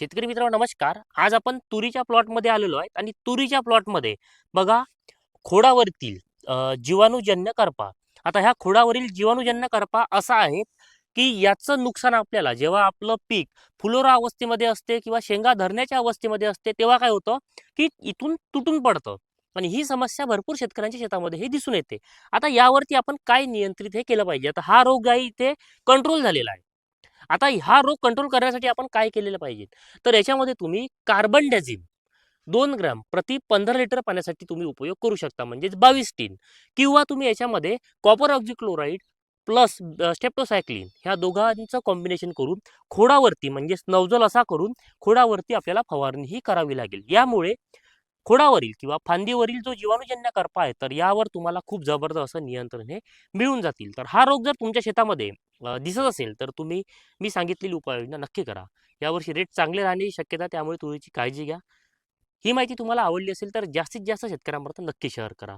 शेतकरी मित्रांनो नमस्कार. आज आपण तुरीच्या प्लॉटमध्ये आलेलो आहे आणि तुरीच्या प्लॉटमध्ये बघा खोडावरतील जीवाणूजन्य करपा. आता ह्या खोडावरील जीवाणूजन्य करपा असा आहे की याचं नुकसान आपल्याला जेव्हा आपलं पीक फुलोरा अवस्थेमध्ये असते किंवा शेंगा धरण्याच्या अवस्थेमध्ये असते तेव्हा काय होतं की इथून तुटून पडतं. आणि ही समस्या भरपूर शेतकऱ्यांच्या शेतामध्ये हे दिसून येते. आता यावरती आपण काय नियंत्रित हे केलं पाहिजे? आता हा रोग आहे इथे कंट्रोल झालेला आहे. आता हा रोग कंट्रोल करण्यासाठी आपण काय केलेलं पाहिजे? तर याच्यामध्ये तुम्ही कार्बन डॅझिम दोन ग्रॅम प्रति पंधरा लिटर पाण्यासाठी तुम्ही उपयोग करू शकता. म्हणजेच बावीस टीन किंवा तुम्ही याच्यामध्ये कॉपर ऑक्झिक्लोराईड प्लस स्टेप्टोसायक्लिन ह्या दोघांचं कॉम्बिनेशन करून खोडावरती म्हणजेच नवजल असा करून खोडावरती आपल्याला फवारणी ही करावी लागेल. यामुळे खोडावरील किंवा फांदीवरील जो जीवाणूजन्य करपा आहे तर यावर तुम्हाला खूप जबरदस्त असं नियंत्रण हे मिळून जातील. तर हा रोग जर तुमच्या शेतामध्ये दिसत असेल तर तुम्ही मी सांगितलेली उपाययोजना नक्की करा. यावर्षी रेट चांगले राहण्याची शक्यता त्यामुळे तुरीची काळजी घ्या. ही माहिती तुम्हाला आवडली असेल तर जास्तीत जास्त शेतकऱ्यांपर्यंत नक्की शेअर करा.